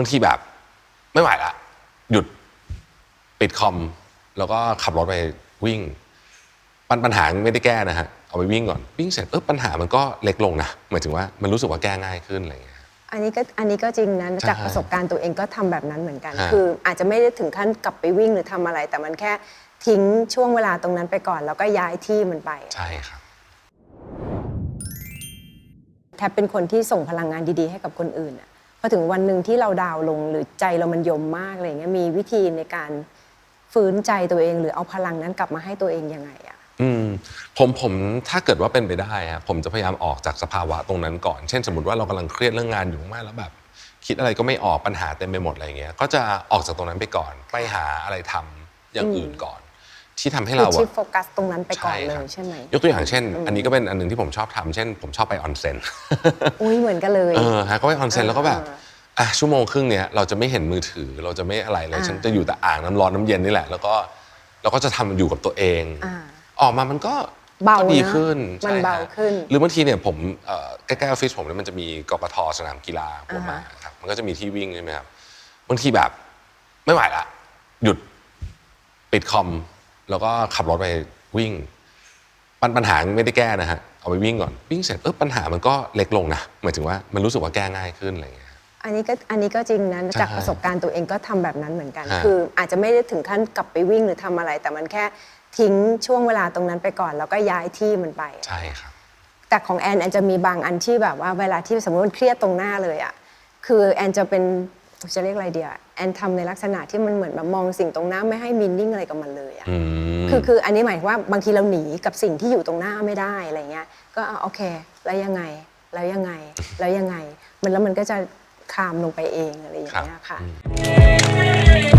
บางทีแบบไม่ไหวละหยุดปิดคอม แล้วก็ขับรถไปวิ่ง ปัญปัญหาไม่ได้แก้นะฮะเอาไปวิ่งก่อนวิ่งเสร็จเออปัญหามันก็เล็กลงนะหมายถึงว่ามันรู้สึกว่าแก้ง่ายขึ้นอะไรอย่างเงี้ยอันนี้ก็อันนี้ก็จริงนะใช่จากประสบการณ์ตัวเองก็ทำแบบนั้นเหมือนกันฮะคืออาจจะไม่ได้ถึงขั้นกลับไปวิ่งหรือทำอะไร แต่มันแค่ทิ้งช่วงเวลาตรงนั้นไปก่อน แล้วก็ย้ายที่มันไปใช่ครับแทบเป็นคนที่ส่งพลังงานดีๆ ให้กับคนอื่นอะ พอถึงวันหนึ่งที่เราดาวน์ลงหรือใจเรามันยมมากอะไรเงี้ยมีวิธีในการฟื้นใจตัวเองหรือเอาพลังนั้นกลับมาให้ตัวเองยังไงอะอืมผมผมถ้าเกิดว่าเป็นไปได้อะผมจะพยายามออกจากสภาวะตรงนั้นก่อน เช่นสมมติว่าเรากำลังเครียดเรื่องงานอยู่มากแล้วแบบ คิดอะไรก็ไม่ออกปัญหาเต็มไปหมดอะไรเงี้ยก็จะออกจากตรงนั้นไปก่อน ไปหาอะไรทำอย่างอื่นก่อน ที่ทำให้คือเราชิอะฟโฟกัสตรงนั้นไปก่อนเลครัยบ ใช่ไหม ยกตัวอย่างเช่น อันนี้ก็เป็นอันหนึ่งที่ผมชอบทำเช่น ผมชอบไปออนเซ็น อุ้ยเหมือนกันเลย เออฮะก็ไปออนเซ็นแล้วก็แบบเอออะชั่วโมงครึ่งเนี้ยเราจะไม่เห็นมือถือเราจะไม่อะไรเลยอ่า ฉันจะอยู่แต่อ่างน้ำร้อนน้ำเย็นนี่แหละ แล้วก็เราก็จะทำอยู่กับตัวเอง อ่า ออกมามันก็เบาก็ดีนะขึ้นมันใช่ฮะเบาขึ้น หรือบางทีเนี่ยผมเอ่อใกล้ๆออฟฟิศผมเนี่ยมันจะมีกปทสนามกีฬาหัวหมากอ่าฮะครับมันก็จะมีที่วิ่งใช่ไหมครับบางทีแบบไม่ไหวละหยุดปิดคอม แล้วก็ขับรถไปวิ่งปัญปัญหาไม่ได้แก้นะฮะเอาไปวิ่งก่อนวิ่งเสร็จเออปัญหามันก็เล็กลงนะหมายถึงว่ามันรู้สึกว่าแก้ง่ายขึ้นอะไรอย่างเงี้ย อันนี้ก็อันนี้ก็จริงนะใช่จากประสบการณ์ตัวเองก็ทำแบบนั้นเหมือนกัน ฮะ คืออาจจะไม่ได้ถึงขั้นกลับไปวิ่งหรือทำอะไร แต่มันแค่ทิ้งช่วงเวลาตรงนั้นไปก่อน แล้วก็ย้ายที่มันไป ใช่ครับ แต่ของแอนแอนจะมีบางอันที่แบบว่าเวลาที่สมมติมันเครียดตรงหน้าเลยอะคือแอนจะเป็น จะเรียกอะไรเดียแอนทำในลักษณะที่มันเหมือนแบบมองสิ่งตรงหน้าไม่ให้มินนิ่งอะไรกับมันเลยอะอืมคือคืออันนี้หมายถึงว่าบางทีเราหนีกับสิ่งที่อยู่ตรงหน้าไม่ได้อะไรเงี้ยก็อะโอเค แล้วยังไงแล้วยังไงแล้วยังไง มันแล้วมันก็จะคลามลงไปเองอะไรอย่างเงี้ยค่ะอืม